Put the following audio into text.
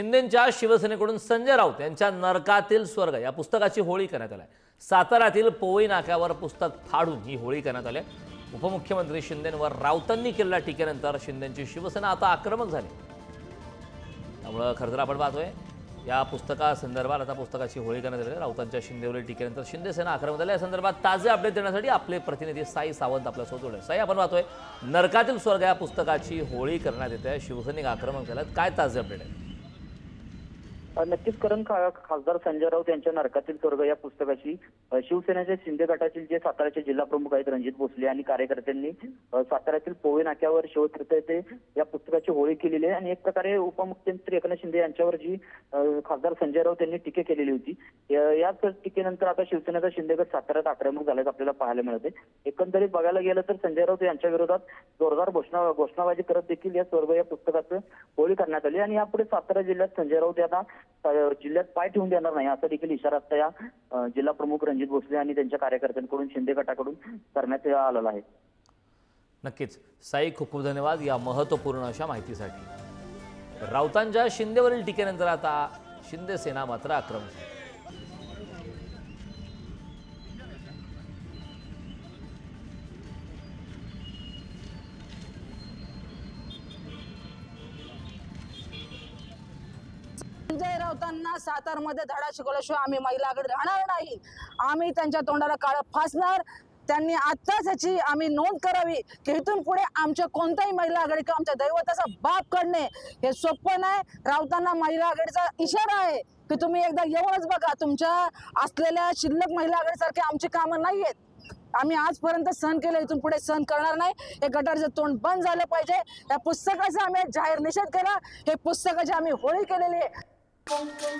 शिंदेच्या शिवसेनेकडून संजय राऊत यांच्या नरकातील स्वर्ग या पुस्तकाची होळी करण्यात आली साताऱ्यातील पोवई नाक्यावर पुस्तक फाडून ही होळी करण्यात आली आहे. उपमुख्यमंत्री शिंदेंवर राऊतांनी केलेल्या टीकेनंतर शिंदेची शिवसेना आता आक्रमक झाली. त्यामुळं खरं तर आपण पाहतोय या पुस्तकासंदर्भात आता पुस्तकाची होळी करण्यात आली. राऊतांच्या शिंदेवरील टीकेनंतर शिंदेसेना आक्रमक झाली. या संदर्भात ताजे अपडेट देण्यासाठी आपले प्रतिनिधी साई सावंत आपल्यासोबत जोडले साई आपण पाहतोय नरकातील स्वर्ग या पुस्तकाची होळी करण्यात येते. शिवसैनिक आक्रमक झाल्यात काय ताजे अपडेट आहे? नक्कीच करण खा- खासदार संजय राऊत यांच्या नरकातील स्वर्ग या पुस्तकाची शिवसेनेच्या शिवसेनेचे शिंदे गटातील जे साताऱ्याचे जिल्हा प्रमुख आहेत रणजित भोसले आणि कार्यकर्त्यांनी साताऱ्यातील पोवे नाक्यावर शिवतीर्थ येथे या पुस्तकाची होळी केलेली आहे. आणि एक प्रकारे उपमुख्यमंत्री एकनाथ शिंदे यांच्यावर जी खासदार संजय राऊत यांनी टीके केलेली होती याच टीकेनंतर आता शिवसेनेचा शिंदे गट साताऱ्यात आक्रमक झाल्याचं आपल्याला पाहायला मिळते एकंदरीत बघायला गेलं तर संजय राऊत यांच्या विरोधात जोरदार घोषणा घोषणाबाजी करत देखील या स्वर्ग या पुस्तकाचं होळी करण्यात आली आणि यापुढे सातारा जिल्ह्यात संजय राऊत यांना जिल्ह्यात पाय ठेवून देणार नाही. असा देखील इशारा आता या जिल्हा प्रमुख रणजित भोसले आणि त्यांच्या कार्यकर्त्यांकडून शिंदे गटाकडून करण्यात आलेला आहे. नक्कीच. साई खूप खूप धन्यवाद या महत्त्वपूर्ण अशा माहितीसाठी. राऊतांच्या शिंदेवरील टीकेनंतर आता शिंदे सेना मात्र आक्रमक झाली. संजय राऊतांना सातारमध्ये धडा शिकवल्याशिवाय आम्ही महिलाकडे राहणार नाही. आम्ही त्यांच्या तोंडाला काळं फासणार. त्यांनी आत्ताच याची आम्ही नोंद करावी की इथून पुढे आमच्या कोणत्याही महिला आघाडी किंवा आमच्या दैवताचा बाप करणे हे सोपं नाही. राऊतांना महिला आघाडीचा इशारा आहे की तुम्ही एकदा येऊनच बघा तुमच्या असलेल्या शिल्लक महिला आघाडीसारखे आमची कामं नाही आहेत आम्ही आजपर्यंत सहन केलं इथून पुढे सहन करणार नाही. हे गटारचं तोंड बंद झालं पाहिजे. या पुस्तकाचा आम्ही जाहीर निषेध केला. हे पुस्तकाची आम्ही होळी केलेली आहे Música